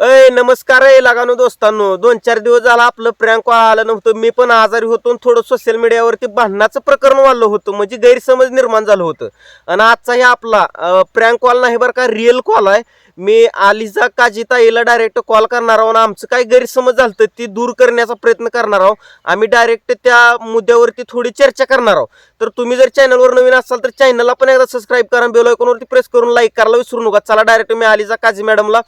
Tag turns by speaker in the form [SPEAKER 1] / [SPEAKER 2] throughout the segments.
[SPEAKER 1] अय नमस्कार आहे लगानो दोस्तांनो. दोन चार दिवस झाला आपलं प्रँक आलं नव्हतं. मी पण आजारी होतो आणि थोडं सोशल मीडियावरती भांडणाचं प्रकरण वाढलं होतं. म्हणजे गैरसमज निर्माण झालं होतं. आणि आजचा हे आपला प्रँक कॉल नाही बरं का रिअल कॉल आहे. मी आलिजा काजीताईला डायरेक्ट कॉल करणार आहोत आणि आमचं काय गैरसमज झालं ती दूर करण्याचा प्रयत्न करणार आहोत आम्ही डायरेक्ट त्या मुद्द्यावरती थोडी चर्चा करणार आहोत तर तुम्ही जर चॅनलवर नवीन असाल तर चॅनलला पण एकदा सबस्क्राईब करा बेल आयकॉनवरती प्रेस करून लाईक करायला विसरू नका. चला डायरेक्ट मी आलिजा काजी मॅडमला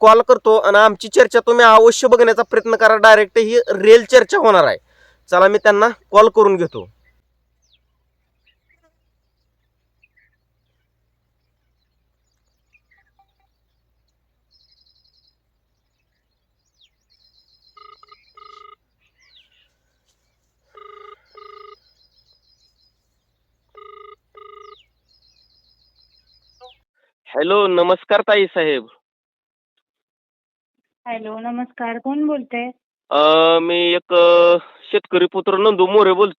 [SPEAKER 1] कॉल करतो आणि आमची चर्चा तुम्ही अवश्य बघण्याचा प्रयत्न करा. डायरेक्ट ही रेल चर्चा होणार आहे. चला मी त्यांना कॉल करून घेतो. हॅलो नमस्कार ताई साहेब.
[SPEAKER 2] हॅलो नमस्कार. कोण बोलते
[SPEAKER 1] अं, मी एक अं, शेतकरी पुत्र नंदू मोरे बोल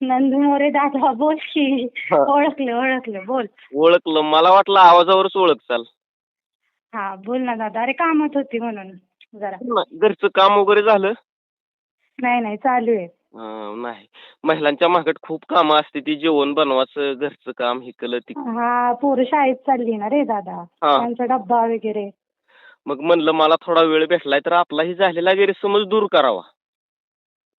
[SPEAKER 2] नंदू मोरे दादा बोल की.
[SPEAKER 1] हा.
[SPEAKER 2] ओळखलं ओळखलं. बोल.
[SPEAKER 1] ओळखलं. मला वाटलं आवाजावरच ओळखचाल.
[SPEAKER 2] हा बोल ना दादा. अरे कामात होती म्हणून जरा.
[SPEAKER 1] घरचं काम वगैरे झालं?
[SPEAKER 2] नाही नाही. चालू आहे.
[SPEAKER 1] अं, नाही. महिलांच्या मागट खूप कामं असते ती जेवण बनवायचं घरचं काम हिकलं ती
[SPEAKER 2] हा पोरं शाळेत चालली ना रे दादा.
[SPEAKER 1] हा.
[SPEAKER 2] त्यांचा डब्बा वगैरे.
[SPEAKER 1] मग म्हणलं मला थोडा वेळ भेटलाय तर आपलाही झालेला गैरसमज दूर करावा.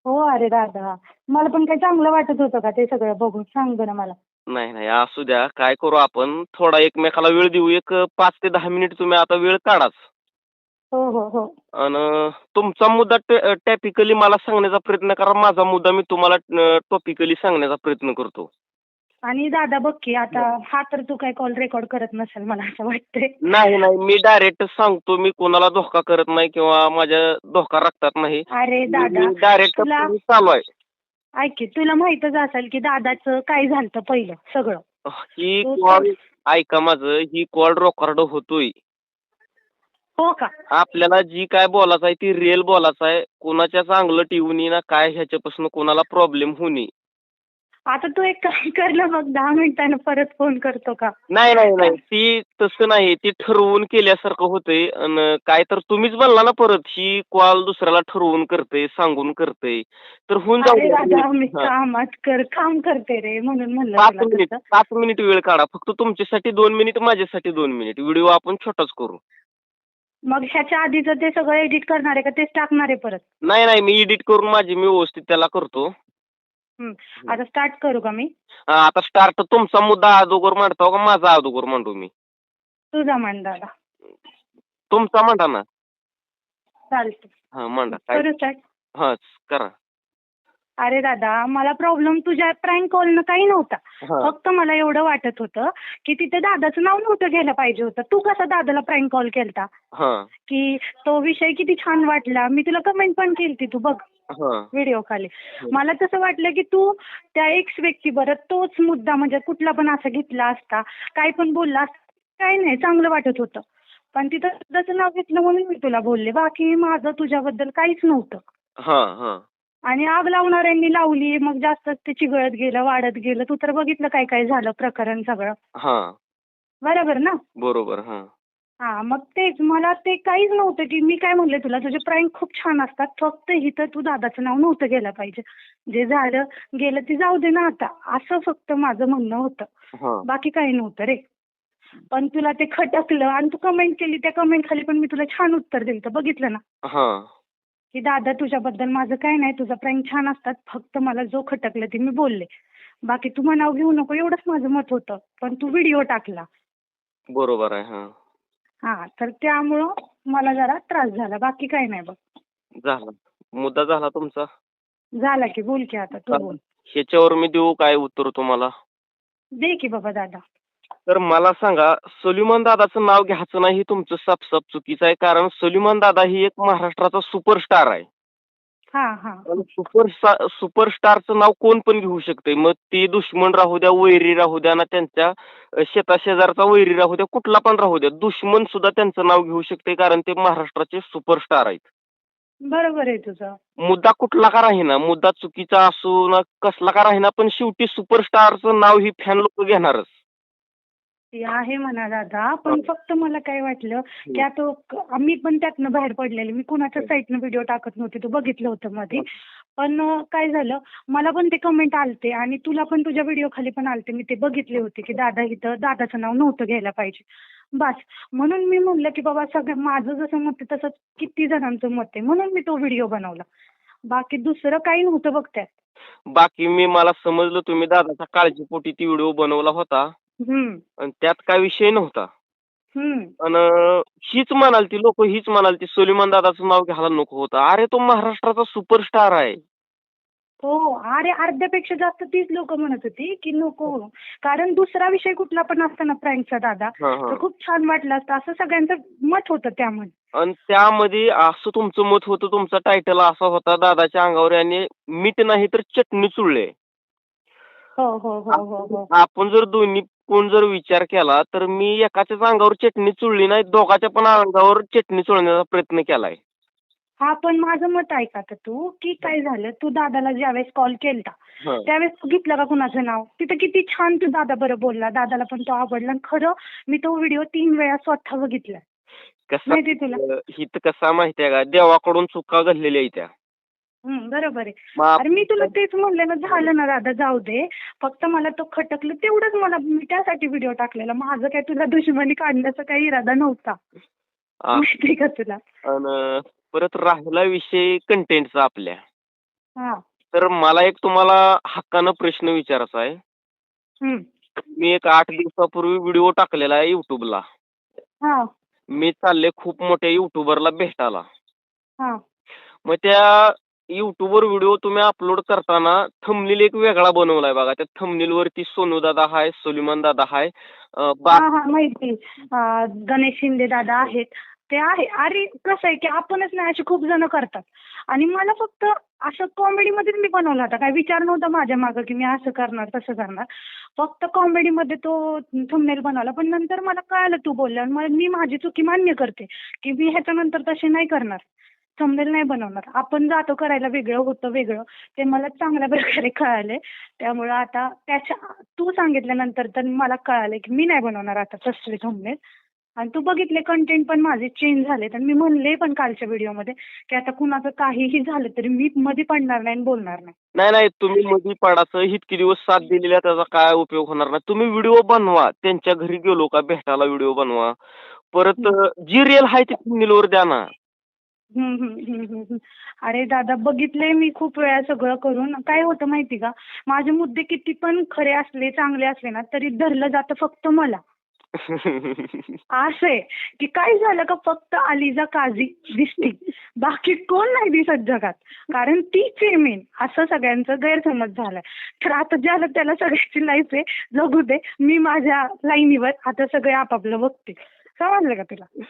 [SPEAKER 2] हो अरे दादा. मला पण काही चांगलं वाटत होतं का ते सगळं बघून? सांग बरं मला.
[SPEAKER 1] नाही नाही असू द्या. काय करू आपण? थोडा एकमेकाला वेळ देऊ. एक पाच ते दहा मिनिट तुम्ही आता वेळ काढाच.
[SPEAKER 2] हो हो हो.
[SPEAKER 1] आणि तुमचा मुद्दा टॅपिकली मला सांगण्याचा प्रयत्न करा. माझा मुद्दा मी तुम्हाला टॉपिकली सांगण्याचा प्रयत्न करतो.
[SPEAKER 2] आणि दादा बघ की आता हा तर तू काय कॉल रेकॉर्ड करत नसेल मला असं वाटतंय.
[SPEAKER 1] नाही नाही. मी डायरेक्ट सांगतो. मी कोणाला धोका करत नाही किंवा माझ्या धोका राखतात नाही.
[SPEAKER 2] अरे दादा
[SPEAKER 1] डायरेक्ट
[SPEAKER 2] तुला-
[SPEAKER 1] चालू आहे.
[SPEAKER 2] ऐक की तुला माहीतच असेल की दादाचं काय झालं पहिलं सगळं.
[SPEAKER 1] ही कॉल ऐका माझं. ही कॉल रेकॉर्ड होतोय.
[SPEAKER 2] हो का?
[SPEAKER 1] आपल्याला जी काय बोलायचं आहे ती रिअल बोलायचं आहे. कोणाच्या चांगलं टिवणी ना काय ह्याच्यापासून कोणाला प्रॉब्लेम होणे
[SPEAKER 2] आता तू एक काम कर ना मग दहा मिनिटानं परत फोन करतो का?
[SPEAKER 1] नाही नाही नाही. ती तसं नाही. ती ठरवून केल्यासारखं होतंय. आणि काय तर तुम्हीच बोलला ना परत ही कॉल दुसऱ्याला ठरवून करते सांगून करते तर होऊन जाऊ
[SPEAKER 2] अरे मी. कामात कर काम करते रे म्हणून म्हणलं
[SPEAKER 1] पाच
[SPEAKER 2] तुला
[SPEAKER 1] मिनिट
[SPEAKER 2] तसं.
[SPEAKER 1] पाच मिनिट वेळ काढा. फक्त तुमच्यासाठी दोन मिनिट माझ्यासाठी दोन मिनिट. व्हिडिओ आपण छोटाच करू.
[SPEAKER 2] मग ह्याच्या आधीचं ते सगळं एडिट करणार आहे का तेच टाकणार आहे परत?
[SPEAKER 1] नाही नाही मी एडिट करून माझी मी व्यवस्थित त्याला करतो.
[SPEAKER 2] आता स्टार्ट करू का मी?
[SPEAKER 1] हा, आता स्टार्ट तुमचा मुद्दा अगोदर मांडतो का माझा अगोदर मांडू मी?
[SPEAKER 2] तुझा म्हण दादा.
[SPEAKER 1] तुमचा मांडा ना?
[SPEAKER 2] चालतं
[SPEAKER 1] हा मांडा काय?
[SPEAKER 2] करू स्टार्ट
[SPEAKER 1] हा करा.
[SPEAKER 2] अरे दादा मला प्रॉब्लेम तुझ्या प्रँक कॉलनं काही नव्हता. फक्त मला एवढं वाटत होतं की तिथे दादाचं नाव नव्हतं घ्यायला पाहिजे होतं. तू कसा दादाला प्रँक कॉल केलता?
[SPEAKER 1] हा.
[SPEAKER 2] की तो विषय किती छान वाटला. मी तुला कमेंट पण केली तू बघ. व्हिडिओ खाली. मला तसं वाटलं की तू त्या एक्स व्यक्ती बरं तोच मुद्दा म्हणजे कुठला पण असा घेतला असता काय पण बोलला असता काही नाही चांगलं वाटत होतं. पण तिथं त्याचं नाव घेतलं म्हणून मी तुला बोलले. बाकी माझं तुझ्याबद्दल काहीच नव्हतं. आणि आग लावणाऱ्यांनी लावली मग जास्तच ते चिघळत गेलं वाढत गेलं. तू तर बघितलं काय काय झालं प्रकरण सगळं.
[SPEAKER 1] हा.
[SPEAKER 2] बरोबर ना?
[SPEAKER 1] बरोबर हा.
[SPEAKER 2] हा मग तेच मला ते काहीच नव्हतं की मी काय म्हणले तुला? तुझे प्रँक खूप छान असतात. फक्त इथं तू दादाचं नाव नव्हतं गेलं पाहिजे. जे झालं गेलं ते जाऊ दे ना आता. असं फक्त माझं म्हणणं होतं.
[SPEAKER 1] हा.
[SPEAKER 2] बाकी काही नव्हतं रे. पण तुला ते खटकलं आणि तू कमेंट केली त्या कमेंट खाली पण मी तुला छान उत्तर दिलं. बघितलं ना? की दादा तुझ्याबद्दल माझं काही नाही तुझं प्रँक छान असतात फक्त मला जो खटकलं ते मी बोलले. बाकी तू नाव घेऊ नको एवढंच माझं मत होतं पण तू व्हिडिओ टाकला.
[SPEAKER 1] बरोबर आहे हा.
[SPEAKER 2] हा तर त्यामुळं मला जरा त्रास झाला बाकी काही नाही बघ.
[SPEAKER 1] झाला. मुद्दा झाला तुमचा?
[SPEAKER 2] झाला की बोल की आता तू बोल.
[SPEAKER 1] ह्याच्यावर मी देऊ काय उत्तर तुम्हाला?
[SPEAKER 2] दे की बाबा दादा.
[SPEAKER 1] तर मला सांगा सलिमान दादाचं नाव घ्यायचं नाही हे तुमचं सापसाप चुकीचं आहे कारण सलिमान दादा ही एक महाराष्ट्राचा सुपरस्टार आहे.
[SPEAKER 2] हा हा.
[SPEAKER 1] सुपर सुपरस्टारचं नाव कोण पण घेऊ शकते मग ते दुश्मन राहू द्या वैरी राहू द्या ना त्यांच्या शेताशेजारचा वैरी राहू द्या कुठला पण राहू द्या दुश्मन सुद्धा त्यांचं नाव घेऊ शकते कारण ते महाराष्ट्राचे सुपरस्टार आहेत.
[SPEAKER 2] बरोबर आहे तुझं.
[SPEAKER 1] मुद्दा कुठला का राहीना? मुद्दा चुकीचा असो ना कसला का राहीना पण शेवटी सुपरस्टारचं नाव ही फॅन लोक घेणारच.
[SPEAKER 2] ते आहे म्हणा दादा पण फक्त मला काय वाटलं की आता मी पण त्यातनं बाहेर पडलेले. मी कुणाच्या साईटनं व्हिडिओ टाकत नव्हते तू बघितलं होतं मध्ये पण काय झालं मला पण ते कमेंट आलते आणि तुला पण तुझ्या व्हिडिओ खाली पण आलते. मी ते बघितले होते की दादा इथं दादाचं नाव नव्हतं घ्यायला पाहिजे. बस. म्हणून मी म्हणलं की बाबा सगळं माझं जसं मत आहे तसंच किती जणांचं मत आहे. म्हणून मी तो व्हिडिओ बनवला. बाकी दुसरं काही नव्हतं बघ त्यात
[SPEAKER 1] बाकी मी मला समजलं तुम्ही दादाच्या काळजीपोटी ती व्हिडिओ बनवला होता.
[SPEAKER 2] हम्म.
[SPEAKER 1] आणि त्यात काय विषय नव्हता.
[SPEAKER 2] हम्म.
[SPEAKER 1] आणि हीच म्हणाल ती लोक हीच म्हणाल ती सोलिमान दादाचं नाव घ्यायला नको होतं. अरे तो महाराष्ट्राचा सुपरस्टार आहे.
[SPEAKER 2] हो अरे अर्ध्यापेक्षा जास्त तीच लोक म्हणत होती की नको. कारण दुसरा विषय कुठला पण असता ना प्रँकचा दादा
[SPEAKER 1] हा, हा.
[SPEAKER 2] तर खूप छान वाटलं असतं. असं सगळ्यांचं मत होतं त्यामध्ये
[SPEAKER 1] आणि त्यामध्ये असं तुमचं मत होतं तुमचा टायटल असा होता दादाच्या अंगावर याने मीठ नाही तर चटणी चुळले.
[SPEAKER 2] हो हो हो हो हो.
[SPEAKER 1] आपण जर दोन्ही कोण जर विचार केला तर मी एकाच्याच अंगावर चटणी चुळली नाही दोघाच्या पण अंगावर चटणी चुळण्याचा प्रयत्न केलाय.
[SPEAKER 2] हा पण माझं मत ऐका आता तू? की काय झालं? तू दादाला ज्यावेळेस कॉल केलता. त्यावेळेस तू घेतलं का कुणाचं नाव? तिथं किती छान तू दादा बरं बोलला. दादाला पण तो आवडला. खरं मी तो व्हिडिओ तीन वेळा स्वतः बघितला
[SPEAKER 1] कसा
[SPEAKER 2] माहिती तुला?
[SPEAKER 1] हित कसा माहितीये का? देवाकडून चुका घडलेल्या आहेत त्या.
[SPEAKER 2] बरोबर आहे.
[SPEAKER 1] मग
[SPEAKER 2] अरे मी तुला तेच म्हणले ना झालं ना दादा जाऊ दे. फक्त मला तो खटकलं तेवढंच मला मी त्यासाठी व्हिडिओ टाकलेला. माझं काय तुला दुश्मनी काढण्याचा काही इरादा नव्हता.
[SPEAKER 1] आ-
[SPEAKER 2] माहिती का तुला?
[SPEAKER 1] अन परत राहिला विषय कंटेंटचा आपल्या.
[SPEAKER 2] हा.
[SPEAKER 1] तर मला एक तुम्हाला हक्कानं प्रश्न विचारायचा आहे.
[SPEAKER 2] हम्म
[SPEAKER 1] मी एक आठ दिवसापूर्वी व्हिडिओ टाकलेला आहे युट्यूबला
[SPEAKER 2] हा.
[SPEAKER 1] मी चालले खूप मोठ्या युट्यूबरला भेटायला.
[SPEAKER 2] हा.
[SPEAKER 1] मग त्या युट्यूबवर व्हिडिओ तुम्ही अपलोड करताना थंबनेल एक वेगळा बनवलाय बघा. त्या थंबनेल वरती सोनू दादा हाय सुलिमान दादा हाय अं, बा
[SPEAKER 2] हा माहिती. अं, गणेश शिंदे दादा आहेत. ते आहे. अरे कसं आहे की आपणच नाही असे खूप जण करतात. आणि मला फक्त असं कॉमेडीमध्ये मी बनवला होता. काय विचार नव्हता माझ्या मागं की मी असं करणार तसं करणार. फक्त कॉमेडीमध्ये तो थंबनेल बनवला. पण नंतर मला कळालं तू बोलल्यावर. मला मी माझी चुकी मान्य करते की मी ह्याच्यानंतर तसे नाही करणार. थंबनेल नाही बनवणार. आपण जातो करायला वेगळं होतं वेगळं. ते मला चांगल्या प्रकारे कळाले. त्यामुळं आता त्याच्या तू सांगितल्यानंतर तर मला कळाले की मी नाही बनवणार आता तसले थंबनेल आणि तू बघितले कंटेंट पण माझे चेंज झाले. आणि मी म्हणले पण कालच्या व्हिडिओमध्ये की आता कुणाचं काहीही झालं तरी मी मध्ये पडणार नाही आणि बोलणार नाही.
[SPEAKER 1] नाही नाही तुम्ही मध्ये पडाचं इतके दिवस साथ दिलेला त्याचा काय उपयोग होणार नाही. तुम्ही व्हिडिओ बनवा. त्यांच्या घरी गेलो का भेटायला व्हिडिओ बनवा. परत जी रिअल आहे ती थंबनेलवर द्या ना.
[SPEAKER 2] हम्म, हम्म, हम्म, हम्म, अरे दादा बघितलंय मी खूप वेळा सगळं करून. काय होतं माहिती का? माझे मुद्दे किती पण खरे असले चांगले असले ना तरी धरलं जातं फक्त मला. असं आहे की काय झालं का फक्त अलिजा काझी दिसते बाकी कोण नाही दिसत जगात. कारण तीच आहे मेन असं सगळ्यांचं गैरसमज झालाय. तर आता ज्याला त्याला सगळ्याची लाईफ आहे. जगू दे. मी माझ्या लाईनीवर आता सगळे आपापलं बघते. समजलं का तुला?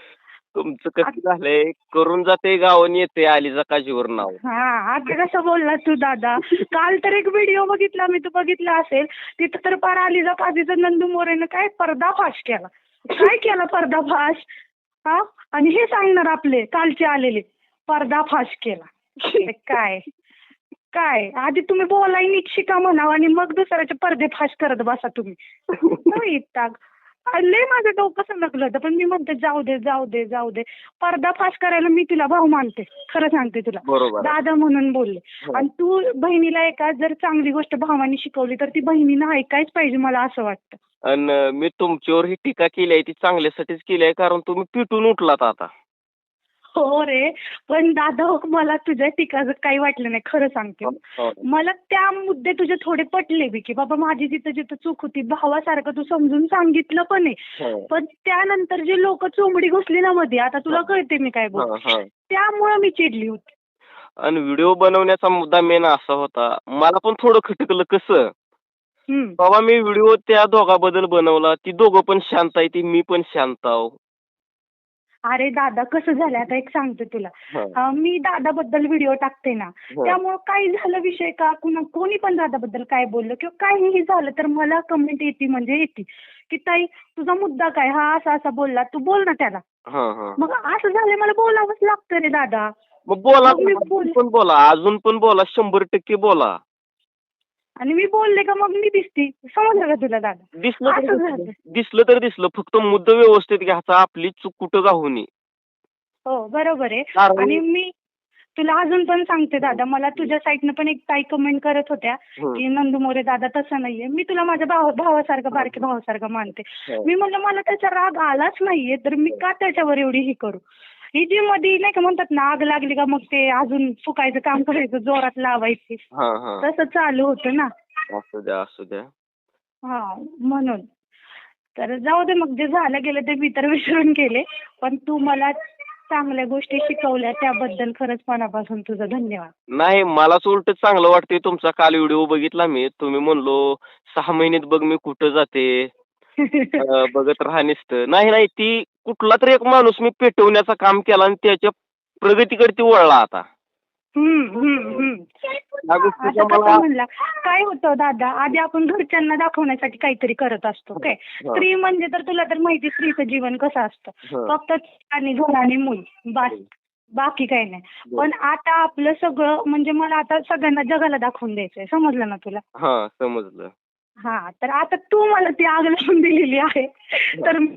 [SPEAKER 1] तुमचं कसं झालंय? करून जाते गावाने येते आलीचा काजीवर नाव.
[SPEAKER 2] हा आता कसं बोलला तू दादा? काल तर एक व्हिडिओ बघितला मी तू बघितला असेल. तिथं तर पार आलिजा काजीचा नंदू मोरेनं काय पर्दाफाश केला? काय केला पर्दाफाश? हा? आणि हे सांगणार आपले कालचे आलेले पर्दाफाश केला. काय? काय? आधी तुम्ही बोलाय नीट शिका म्हणावं आणि मग दुसऱ्याचे पर्देफाश करत बसा तुम्ही. ताग लय माझं डोकं सणकलं होतं. पण मी म्हणते जाऊ दे जाऊ दे जाऊ दे. पर्दाफाश करायला मी तुला भाऊ मानते. खरं सांगते तुला. दादा म्हणून बोलले.
[SPEAKER 1] हो.
[SPEAKER 2] आणि तू बहिणीला एका जर चांगली गोष्ट भावाने शिकवली तर ती बहिणीनं ऐकायच पाहिजे मला असं वाटतं.
[SPEAKER 1] आणि मी तुमच्यावर ही टीका केली आहे ती चांगल्यासाठीच केली आहे कारण तुम्ही पिटून उठलात आता.
[SPEAKER 2] हो रे पण दादा हो, मला तुझ्या टीकाचं काही वाटलं नाही खरं सांगते
[SPEAKER 1] हो.
[SPEAKER 2] मला त्या मुद्दे तुझे थोडे पटले बी की बाबा माझी जिथं जिथं चूक होती भावासारखं तू समजून सांगितलं पण आहे
[SPEAKER 1] हो.
[SPEAKER 2] पण त्यानंतर जे लोक चोंबडी घुसली ना मध्ये आता तुला कळते मी काय बोल
[SPEAKER 1] हा, हा.
[SPEAKER 2] त्यामुळं मी चिडली होती
[SPEAKER 1] आणि व्हिडिओ बनवण्याचा मुद्दा मेन असा होता मला पण थोडं खटकलं कसं. बाबा मी व्हिडिओ त्या दोघाबद्दल बनवला ती दोघं पण शांत आहे ती मी पण शांत आहो
[SPEAKER 2] अरे दादा कसं झालं आता एक सांगते तुला. मी दादाबद्दल व्हिडिओ टाकते ना. त्यामुळं काही झालं विषय का? कुणा कोणी पण दादाबद्दल काय बोललं किंवा काहीही झालं तर मला कमेंट येते म्हणजे येते. की ताई तुझा मुद्दा काय? हा असा असा बोलला. तू बोल ना त्याला.
[SPEAKER 1] हा हा.
[SPEAKER 2] मग असं झालं मला बोलावंच लागतं रे दादा.
[SPEAKER 1] मग बोल- पण बोला. अजून पण बोला. शंभर टक्के बोला.
[SPEAKER 2] आणि मी बोलले का मग मी दिसती. समजलं का तुला दादा?
[SPEAKER 1] दिसलं तर
[SPEAKER 2] असं
[SPEAKER 1] दिसलं. तर दिसलं. फक्त मुद्दा व्यवस्थित घ्यायचा. आपली चूक कुठं का होणी
[SPEAKER 2] हो बरोबर आहे. आणि मी तुला अजून पण सांगते दादा मला तुझ्या साईडनं पण एक ताई कमेंट करत होत्या
[SPEAKER 1] हं.
[SPEAKER 2] की नंदू मोरे दादा तसं नाहीये. मी तुला माझ्या भावा भावासारखं बारके भावासारखं मानते.
[SPEAKER 1] हो.
[SPEAKER 2] मी म्हणलं मला त्याचा राग आलाच नाहीये तर मी का त्याच्यावर एवढी ही करू? ही जी मध्ये नाही का म्हणतात ना आग लागली का मग ते अजून फुकायचं काम करायचं जोरात लावायची.
[SPEAKER 1] हा हा.
[SPEAKER 2] तसं चालू होतं ना.
[SPEAKER 1] असू द्या असू द्या.
[SPEAKER 2] हा म्हणून. तर जाऊ दे मग जे झालं गेलं ते मी तर विसरून गेले. पण तू मला चांगल्या गोष्टी शिकवल्या त्याबद्दल खरंच मनापासून तुझं धन्यवाद.
[SPEAKER 1] नाही मलाच उलट चांगलं वाटतंय तुमचा काल व्हिडिओ बघितला मी. तुम्ही म्हणलो सहा महिन्यात बघ मी कुठं जाते. अं, बघत राहा नुसतं नाही नाही ती कुठला तरी एक माणूस मी पेटवण्याचं काम केला आणि त्याच्या प्रगतीकडे ती वळला आता.
[SPEAKER 2] हम्म, हम्म, हम्म.
[SPEAKER 1] या गोष्टीचा
[SPEAKER 2] असं कसं
[SPEAKER 1] मला
[SPEAKER 2] म्हणला? काय होतं दादा आधी आपण घरच्यांना दाखवण्यासाठी काहीतरी करत असतो काय स्त्री म्हणजे तर तुला तर माहिती स्त्रीचं जीवन कसं असतं?
[SPEAKER 1] हं.
[SPEAKER 2] फक्त आणि घर आणि मूल बस बाकी काही नाही. पण आता आपलं सगळं म्हणजे मला आता सगळ्यांना जगाला दाखवून द्यायचंय समजलं ना तुला?
[SPEAKER 1] हा समजलं.
[SPEAKER 2] हा तर आता तू मला ती आग लावून दिलेली आहे. तर मी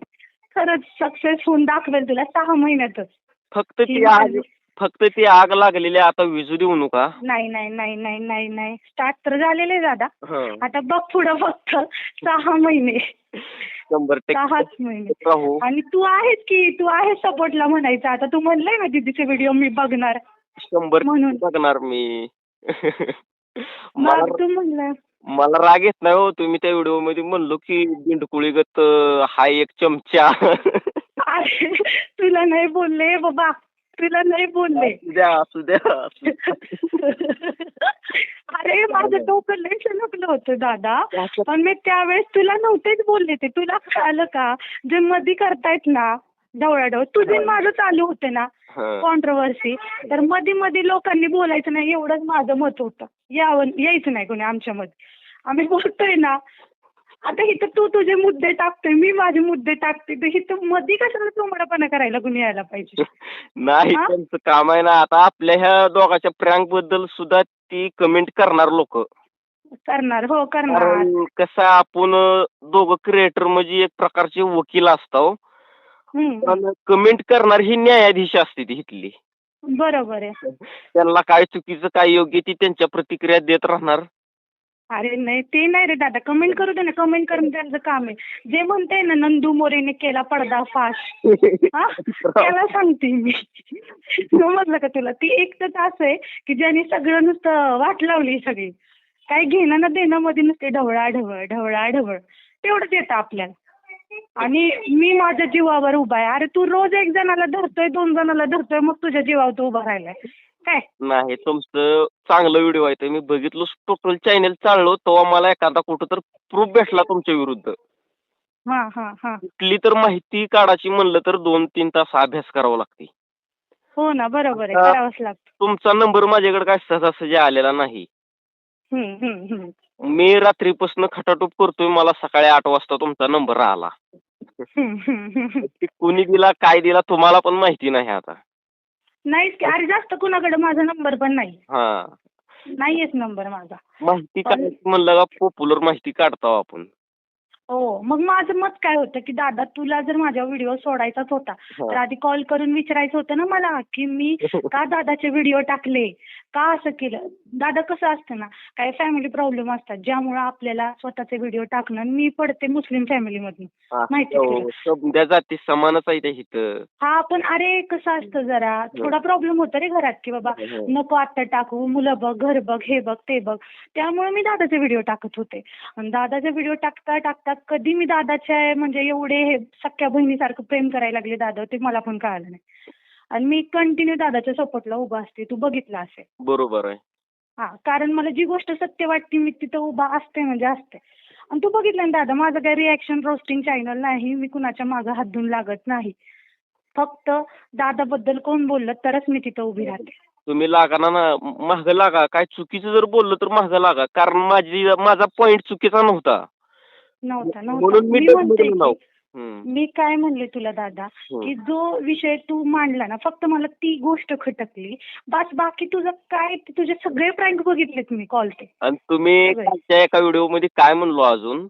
[SPEAKER 2] खरंच सक्सेस होऊन दाखवेल तुला सहा महिन्यातच.
[SPEAKER 1] फक्त ती आग फक्त ती आग लागलेली आता विजू देऊ नका.
[SPEAKER 2] नाही नाही नाही नाही नाही नाही. स्टार्ट तर झालेलं दादा.
[SPEAKER 1] हं.
[SPEAKER 2] आता बघ पुढं फक्त सहा महिने.
[SPEAKER 1] शंभर
[SPEAKER 2] सहाच महिने.
[SPEAKER 1] राहू.
[SPEAKER 2] आणि तू आहेस की तू आहेस सपोर्टला म्हणायचं. आता तू म्हणलंय ना दीदीचे व्हिडिओ मी बघणार.
[SPEAKER 1] शंभर
[SPEAKER 2] म्हणून.
[SPEAKER 1] बघणार मी.
[SPEAKER 2] मग तू म्हणलं.
[SPEAKER 1] मला राग येत नाही हो तुम्ही त्या व्हिडिओमध्ये म्हणलो की बिंडकुळीगत अं, हा एक चमचा.
[SPEAKER 2] अरे तुला नाही बोलले बाबा. तुला नाही बोलले.
[SPEAKER 1] असू द्या असू द्या असू.
[SPEAKER 2] अरे माझं डोकं लय सणकलं होतं दादा. पण मी त्यावेळेस तुला नव्हतेच बोलले ते. तुला कळालं का? जे मधी करतायत ना ढवळाढवळ तुझे आणि माझं चालू होते ना
[SPEAKER 1] हं.
[SPEAKER 2] कॉन्ट्रोवर्सी तर मध्ये मध्ये लोकांनी बोलायचं नाही एवढंच माझं मत होतं. यावं यायचं नाही कोणी आमच्यामध्ये. आम्ही बोलतोय ना. आता इथं तू तुझे मुद्दे टाकतोय मी माझे मुद्दे टाकते तर इथं मध्ये कशाला चोमडापणा करायला कोणी यायला पाहिजे?
[SPEAKER 1] नाही
[SPEAKER 2] हा?
[SPEAKER 1] त्यांचं काम आहे ना आता आपल्या ह्या दोघांच्या प्रँकबद्दल सुद्धा ती कमेंट करणार लोक.
[SPEAKER 2] करणार हो करणार.
[SPEAKER 1] कारण कसं आहे, आपण दोघं क्रिएटर म्हणजे एक प्रकारचे वकील असतो
[SPEAKER 2] हम्म.
[SPEAKER 1] पण कमेंट करणार ही न्यायाधीश असते ती इथली.
[SPEAKER 2] बरोबर आहे.
[SPEAKER 1] त्यांना काय चुकीचं काय योग्य ती त्यांच्या प्रतिक्रिया देत राहणार.
[SPEAKER 2] अरे नाही ते नाही रे दादा. कमेंट करू दे ना कमेंट करून त्यांचं काम आहे. जे म्हणते ना नंदू मोरेने केला पर्दाफाश हा? त्याला सांगते मी. समजलं का तुला? ती एक तर असं आहे की ज्याने सगळं नुसतं वाट लावली सगळी. काय घेणं ना देणं मध्ये नुसते ढवळा ढवळ ढवळा ढवळ तेवढंच येतं आपल्याला. आणि मी माझ्या जीवावर उभा आहे. अरे तू रोज एक जणाला धरतोय दोन जणाला धरतोय मग तुझ्या जीवावर तू उभा राहिलाय. काय?
[SPEAKER 1] नाही तुमचं चांगलं व्हिडिओ आहे ते. मी बघितलो टोटल चॅनल चाललो तेव्हा मला एखादा कुठं तर प्रूफ भेटला तुमच्या विरुद्ध.
[SPEAKER 2] हा हा हा.
[SPEAKER 1] कुठली तर माहिती काढायची म्हणलं तर दोन तीन तास अभ्यास करावा लागते.
[SPEAKER 2] हो ना बरोबर आहे.
[SPEAKER 1] आता-
[SPEAKER 2] करावंच लागतं.
[SPEAKER 1] तुमचा नंबर माझ्याकडे काय सहजासहजी आलेला नाही.
[SPEAKER 2] हम्म हम्म हम्म.
[SPEAKER 1] मी रात्रीपासून खटाटोप करतोय. मला सकाळी आठ वाजता तुमचा नंबर आला. ती कोणी दिला काय दिला तुम्हाला पण माहिती नाही आता.
[SPEAKER 2] नाहीच की अरे जास्त कुणाकडे माझा नंबर पण नाही.
[SPEAKER 1] हा.
[SPEAKER 2] नाहीयेच नंबर माझा.
[SPEAKER 1] माहिती काढायची म्हणलं का पॉप्युलर माहिती काढतो आपण.
[SPEAKER 2] हो मग माझं मत काय होतं की दादा तुला जर माझा व्हिडिओ सोडायचाच होता तर आधी कॉल करून विचारायचं होतं ना मला की मी का दादाचे व्हिडिओ टाकले? का असं केलं? दादा कसं असतं ना काही फॅमिली प्रॉब्लेम असतात ज्यामुळे आपल्याला स्वतःचे व्हिडिओ टाकणं आणि मी पडते मुस्लिम फॅमिलीमधून माहिती आहे
[SPEAKER 1] हो, जाती समानच आहे त्या इथं.
[SPEAKER 2] हा पण अरे कसं असतं जरा थोडा प्रॉब्लेम होतो रे घरात की बाबा
[SPEAKER 1] हो.
[SPEAKER 2] नको आता टाकू मुलं बघ घर बघ हे बघ ते बघ. त्यामुळे मी दादाचे व्हिडिओ टाकत होते. आणि दादाचे व्हिडिओ टाकता टाकता कधी मी दादाच्या म्हणजे एवढे हे सख्या बहिणीसारखं प्रेम करायला लागले दादा ते मला पण कळालं नाही. आणि मी कंटिन्यू दादाच्या सपोर्टला उभा असते. तू बघितलं असेल.
[SPEAKER 1] बरोबर आहे.
[SPEAKER 2] हा कारण मला जी गोष्ट सत्य वाटते मी तिथं उभा असते म्हणजे असते. आणि तू बघितलं ना दादा माझं काही रिॲक्शन रोस्टिंग चॅनल नाही मी कुणाच्या मागं हात धुवून लागत नाही. फक्त दादाबद्दल कोण बोललं तरच मी तिथं उभी राहते.
[SPEAKER 1] तुम्ही लागा ना ना महाग लागा. काय चुकीचं जर बोललं तर महाग लागा. कारण माझी माझा पॉइंट चुकीचा नव्हता.
[SPEAKER 2] नव्हता नव्हता.
[SPEAKER 1] मी
[SPEAKER 2] म्हणते काय म्हणले तुला दादा. की जो विषय तू मांडला ना फक्त मला ती गोष्ट खटकली. बस बाकी तुझं काय तुझे सगळे प्रँक बघितलेत मी कॉल ते.
[SPEAKER 1] आणि तुम्ही. कालच्या एका व्हिडिओमध्ये काय म्हणलो अजून?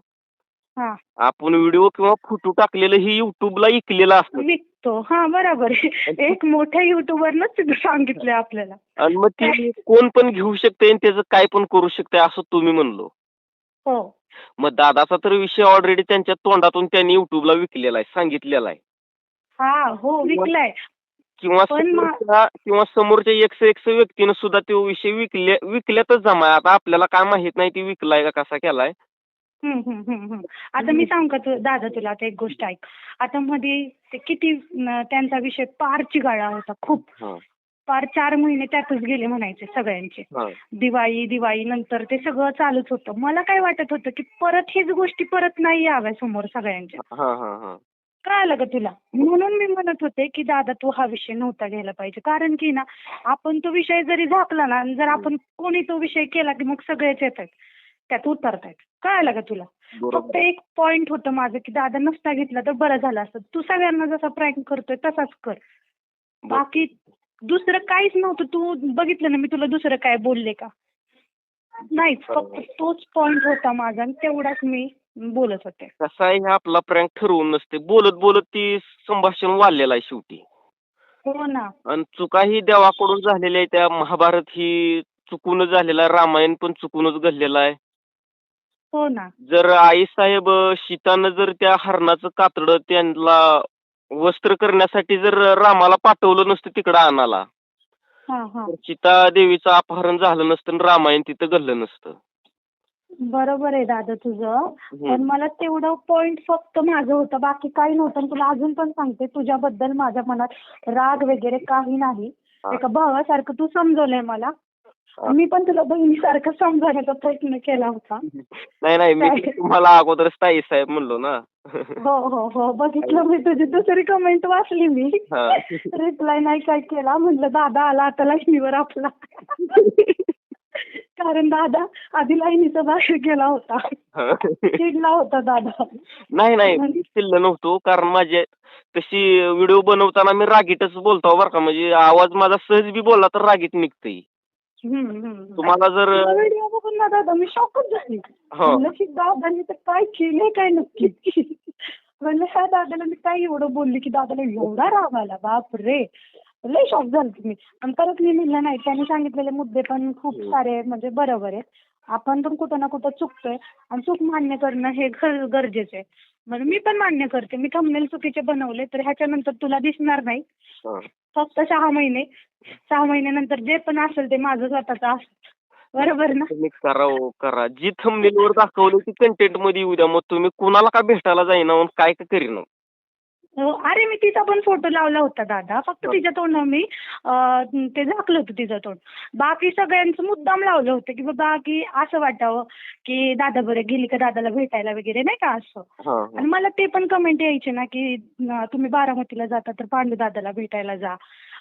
[SPEAKER 2] हा.
[SPEAKER 1] आपण व्हिडिओ किंवा फोटो टाकलेलं हे युट्यूबला इकलेलं असतं.
[SPEAKER 2] विकतो. हा बरोबर. एक मोठ्या युट्यूबरनच तिथं सांगितलंय आपल्याला.
[SPEAKER 1] आणि मग ती कोण पण घेऊ शकते आणि त्याचं काय पण करू शकते असं तुम्ही म्हणलो.
[SPEAKER 2] हो.
[SPEAKER 1] मग दादाचा तर विषय ऑलरेडी त्यांच्या तोंडातून त्यांनी युट्यूबला विकलेला आहे सांगितलेला आहे.
[SPEAKER 2] हा हो विकलाय.
[SPEAKER 1] किंवा
[SPEAKER 2] पण मा-
[SPEAKER 1] समोरच्या किंवा समोरच्या एकस एकस व्यक्तीनं सुद्धा तो विषय विकले विकल्यातच जमा आता आपल्याला काय माहीत नाही ती विकलाय का कसा केलाय?
[SPEAKER 2] हम्म, हम्म, हम्म, हम्म. आता मी सांग का तू दादा तुला आता एक गोष्ट ऐक. आता मध्ये ते किती न, त्यांचा विषय पार चिघाळा होता खूप.
[SPEAKER 1] हा,
[SPEAKER 2] पार चार महिने त्यातच गेले म्हणायचे सगळ्यांचे.
[SPEAKER 1] हा,
[SPEAKER 2] दिवाळी दिवाळी नंतर ते सगळं चालूच होतं. मला काय वाटत होतं की परत हीच गोष्टी परत नाही याव्या समोर सगळ्यांच्या.
[SPEAKER 1] हा, हा, हा.
[SPEAKER 2] कळालं का तुला? म्हणून मी म्हणत होते की दादा तू हा विषय नव्हता घ्यायला पाहिजे. कारण की ना आपण तो विषय जरी झाकला ना आणि जर आपण कोणी तो विषय केला की मग सगळेच येत आहेत त्यात उतरतायत. कळालं का तुला? फक्त
[SPEAKER 1] बरोबर
[SPEAKER 2] एक पॉइंट होतं माझं की दादा नसता घेतला तर बरं झालं असतं. तू सगळ्यांना जसा प्रँक करतोय तसाच कर. बाकी दुसरं काहीच नव्हतं. तू बघितलं ना मी तुला दुसरं काय बोलले का? नाहीच फक्त तोच पॉइंट होता माझा आणि तेवढाच मी बोलत होते.
[SPEAKER 1] कसा आहे हा आपला प्रँक ठरवून नसते. बोलत बोलत ती संभाषण वाढलेलं आहे शेवटी.
[SPEAKER 2] हो ना.
[SPEAKER 1] आणि चुका ही देवाकडून झालेल्या आहे त्या महाभारत ही चुकूनच झालेला आहे. रामायण पण चुकूनच घडलेलं आहे.
[SPEAKER 2] हो ना.
[SPEAKER 1] जर आई साहेब सीतानं जर त्या हरणाचं कातडं त्यांना वस्त्र करण्यासाठी जर रामाला पाठवलं नसतं तिकडं आणाला
[SPEAKER 2] हा हा
[SPEAKER 1] तर सीता देवीचं अपहरण झालं नसतं आणि रामायण तिथं घडलं नसतं
[SPEAKER 2] बरोबर आहे दादा तुझं
[SPEAKER 1] हम्म.
[SPEAKER 2] पण मला तेवढं पॉइंट फक्त माझं होतं बाकी काही नव्हतं आणि तुला अजून पण सांगते तुझ्याबद्दल माझ्या मनात राग वगैरे काही नाही
[SPEAKER 1] हा.
[SPEAKER 2] एका भावासारखं तू समजवलंय मला. मी पण तुला बहिणीसारखं समजवण्याचा प्रयत्न केला होता.
[SPEAKER 1] नाही नाही मी? तुम्हाला अगोदर ताई साहेब म्हणलो ना.
[SPEAKER 2] हो हो हो बघितलं मी तुझी. दुसरी कमेंट वाचली मी. रिप्लाय नाही काय केला. म्हणलं दादा आला आता लक्ष्मीवर आपला. कारण दादा आधी लाईनीचा भाषण केला होता. चिडला होता दादा.
[SPEAKER 1] नाही नाही मी चिल्ल नव्हतो. कारण माझे तशी व्हिडिओ बनवताना मी रागीटच बोलतो बरं का. म्हणजे आवाज माझा सहज बी बोलला तर रागीट
[SPEAKER 2] हम्म.
[SPEAKER 1] तुम्हाला जर
[SPEAKER 2] व्हिडिओ बघून ना दादा मी शॉकच झाली.
[SPEAKER 1] हो.
[SPEAKER 2] म्हणलं की दादाने तर काय केलंय काय नक्की? म्हणलं ह्या दादाला मी काय एवढं बोलली की दादाला एवढा राग आला? बाप रे लय शॉक झाले मी. आणि परत मी म्हणलं नाही त्यांनी सांगितलेले मुद्दे पण खूप सारे म्हणजे बरोबर आहेत. आपण पण कुठं ना कुठं चुकतोय आणि चूक मान्य करणं हे गर- गरजेचं आहे. म्हणजे मी पण मान्य करते. मी थंबनेल चुकीचे बनवले तर ह्याच्यानंतर तुला दिसणार नाही.
[SPEAKER 1] हा.
[SPEAKER 2] फक्त सहा महिने. सहा महिन्यानंतर जे पण असेल ते माझं स्वतःचं असेल. बरोबर ना?
[SPEAKER 1] तुम्ही करा हो करा. जी thumbnail वर दाखवलं ती कंटेंटमध्ये येऊ द्या. मग तुम्ही कुणाला का भेटायला जाईना आणि काय का करीना?
[SPEAKER 2] हो, अरे मी तिचा पण फोटो लावला होता दादा. फक्त. तिच्या तोंड मी अं, ते झाकलं होतं तिचं तोंड. बाकी सगळ्यांचं मुद्दाम लावलं होतं की बाबा की असं वाटावं की दादा बरं गेली का दादाला भेटायला वगैरे नाही का असं.
[SPEAKER 1] हा
[SPEAKER 2] आणि मला ते पण कमेंट यायचे ना की न, तुम्ही बारामतीला जाता तर पांडू दादाला भेटायला जा.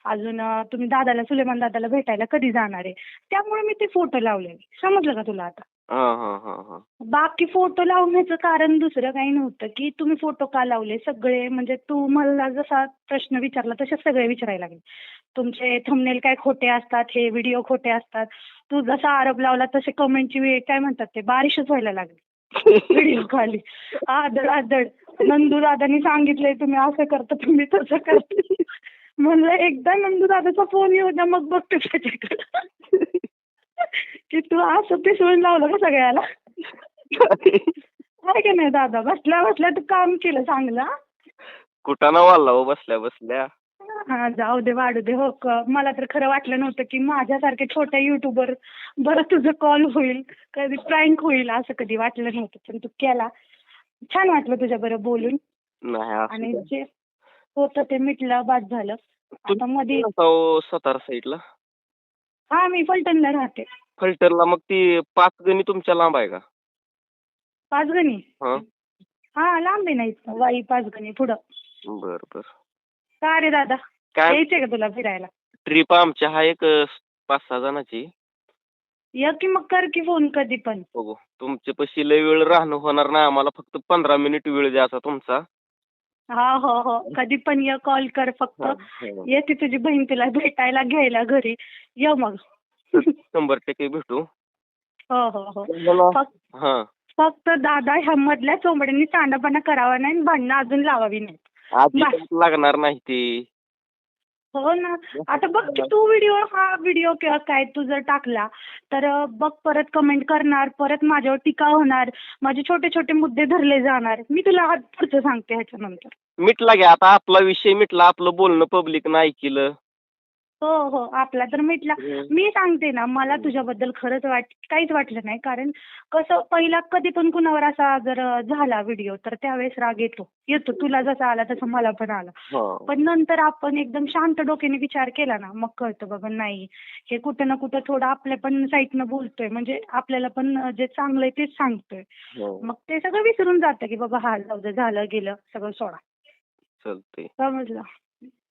[SPEAKER 2] अजून तुम्ही दादाला सुलेमान दादाला भेटायला कधी जाणार आहे? त्यामुळे मी ते फोटो लावले समजलं का तुला आता?
[SPEAKER 1] हा हा हा हा.
[SPEAKER 2] बाकी फोटो लावण्याचं कारण दुसरं काही नव्हतं की तुम्ही फोटो का लावले? सगळे म्हणजे तू मला जसा प्रश्न विचारला तसे सगळे विचारायला लागले. तुमचे थंबनेल काय खोटे असतात? हे व्हिडिओ खोटे असतात. तू जसा आरोप लावला तसे कमेंटची वेळ काय म्हणतात ते? बारिशच व्हायला लागली. व्हिडिओ खाली. आदळ आदळ. नंदू दादानी सांगितलंय तुम्ही असं करता तुम्ही तसं करता. म्हणलं एकदा नंदू दादाचा फोन येऊ द्या मग बघते त्याच्याकडे. की तू असं पिसवून लावलं का सगळ्याला? आहे की नाही दादा? बसल्या बसल्या तू काम केलं चांगलं?
[SPEAKER 1] कुठं ना वाढला हो बसल्या बसल्या.
[SPEAKER 2] हा जाऊ दे वाढू दे हो क- मला तर खरं वाटलं नव्हतं की माझ्यासारखे छोट्या युट्यूबर बरं तुझं कॉल होईल कधी प्रँक होईल असं कधी वाटलं नव्हतं. पण तू केला. छान वाटलं तुझ्या बरं बोलून.
[SPEAKER 1] नाही असं
[SPEAKER 2] आणि
[SPEAKER 1] काय.
[SPEAKER 2] जे होतं ते मिटलं बाद झालं. आता मध्ये
[SPEAKER 1] हो सातारा साईडला?
[SPEAKER 2] हा मी फलटणला राहते.
[SPEAKER 1] फलटरला मग ती पाच गणी तुमच्या लांब आहे का?
[SPEAKER 2] पाचगणी
[SPEAKER 1] हा.
[SPEAKER 2] हा लांब आहे नाही वाई पाचगणी पुढं.
[SPEAKER 1] बर बर.
[SPEAKER 2] का रे दादा?
[SPEAKER 1] काय?
[SPEAKER 2] यायचंय का तुला फिरायला?
[SPEAKER 1] ट्रिप आमची आहे एक पाच सहा जणांची.
[SPEAKER 2] ये की मग कर की फोन कधी पण.
[SPEAKER 1] बघू. तुमच्या पशी लय वेळ राहणं होणार नाही आम्हाला फक्त पंधरा मिनिट वेळ द्यायचा तुमचा.
[SPEAKER 2] हा हो हो. कधी पण ये कॉल कर फक्त.
[SPEAKER 3] हा, हा.
[SPEAKER 2] येते तुझी बहीण तुला भेटायला घ्यायला घरी. ये मग.
[SPEAKER 3] शंभर टक्के भेटू.
[SPEAKER 2] हो हो हो. फक्त
[SPEAKER 3] हा.
[SPEAKER 2] फक्त दादा ह्या मधल्या चोंबड्यांनी चांडापणा करावा नाही आणि भांडणं अजून लावावी नाही
[SPEAKER 3] आधी. लागणार नाही ते.
[SPEAKER 2] हो ना. आता बघ तू व्हिडिओ हा व्हिडिओ किंवा काय तू जर टाकला तर बघ परत कमेंट करणार परत माझ्यावर टीका होणार माझे छोटे छोटे मुद्दे धरले जाणार. मी तुला पुढचं सांगते ह्याच्यानंतर.
[SPEAKER 3] मिटला घ्या. आता आपला विषय मिटला आपलं बोलणं पब्लिक ऐकलं.
[SPEAKER 2] हो हो. आपला तर मिटला. मी सांगते ना मला तुझ्याबद्दल खरंच वाट काहीच वाटलं नाही. कारण कसं पहिला कधी पण कुणावर असा जर झाला व्हिडिओ तर त्यावेळेस राग येतो. येतो. तुला जसा आला तसा मला पण आला. पण नंतर आपण एकदम शांत डोक्याने विचार केला ना मग कळतं बाबा नाही. हे कुठं ना कुठं थोडं आपल्या पण साईडनं बोलतोय. म्हणजे आपल्याला पण जे चांगलं आहे तेच सांगतोय.
[SPEAKER 3] हो,
[SPEAKER 2] मग ते सगळं विसरून जातं की बाबा हा जाऊ दे झालं गेलं सगळं सोडा. समजलं.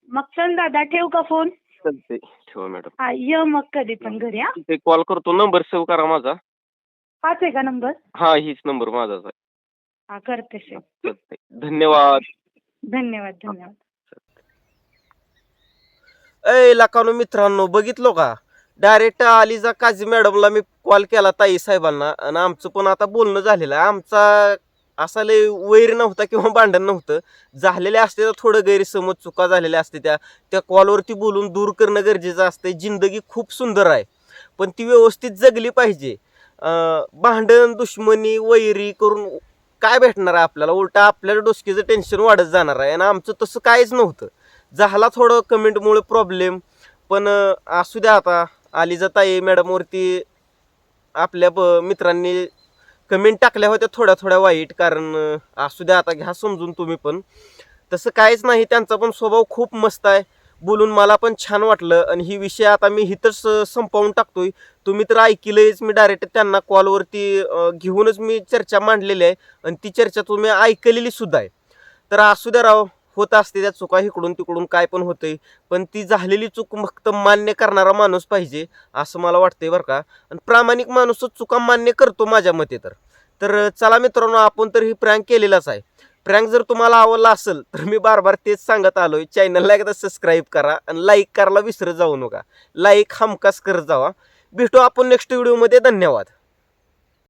[SPEAKER 2] मग चल दादा ठेव का फोन
[SPEAKER 3] चालतंय. ठेवा मॅडम.
[SPEAKER 2] हा ये मग कधी पण घरी हा.
[SPEAKER 3] ते कॉल करतो. नंबर सेव्ह करा माझा.
[SPEAKER 2] हाच आहे का नंबर?
[SPEAKER 3] हा हीच नंबर माझाच आहे.
[SPEAKER 2] हा करते
[SPEAKER 3] चालतंय. धन्यवाद.
[SPEAKER 2] धन्यवाद धन्यवाद.
[SPEAKER 3] अय लकानो मित्रांनो बघितलो का? डायरेक्ट अलिजा काझी मॅडमला मी कॉल केला ताई साहेबांना. आणि आमचं पण आता बोलणं झालेलं आहे. आमचा असा लय वैर नव्हता किंवा भांडण नव्हतं. झालेले असते तर थोडं गैरसमज चुका झालेल्या असते त्या. त्या कॉलवरती बोलून दूर करणं गरजेचं असते जिंदगी खूप सुंदर आहे. पण ती व्यवस्थित जगली पाहिजे. भांडण दुश्मनी वैरी करून काय भेटणार आहे आपल्याला? उलटा आपल्याला डोसकीचं टेन्शन वाढत जाणार आहे. आणि आमचं तसं काहीच नव्हतं. झाला थोडं कमेंटमुळे प्रॉब्लेम पण असू द्या आता. आली जाता ताई मॅडमवरती आपल्या ब मित्रांनी कमेंट टाकल्या होत्या थोड्या थोड्या वाईट कारण असू द्या आता घ्या समजून तुम्ही पण. तसं काहीच नाही त्यांचा पण स्वभाव खूप मस्त आहे. बोलून मला पण छान वाटलं. आणि ही विषय आता मी इथंच संपवून टाकतोय. तुम्ही तर ऐकलंयच मी डायरेक्ट त्यांना कॉलवरती घेऊनच मी चर्चा मांडलेली आहे. आणि ती चर्चा तुम्ही ऐकलेली सुद्धा आहे. तर असू द्या राव होत असते त्या चुका इकडून तिकडून काय पण होतंय. पण ती झालेली चूक फक्त मान्य करणारा माणूस पाहिजे असं मला वाटतंय बरं का. आणि प्रामाणिक माणूसच चुका मान्य करतो माझ्या मते तर. तर चला मित्रांनो आपण तर ही प्रँक केलेलाच आहे. प्रँक जर तुम्हाला आवडला असेल तर मी बार बार तेच सांगत आलो आहे चॅनलला एकदा सबस्क्राईब करा आणि लाईक करायला विसरत जाऊ नका. लाईक हमखास करत जावा. भेटू आपण नेक्स्ट व्हिडिओमध्ये धन्यवाद.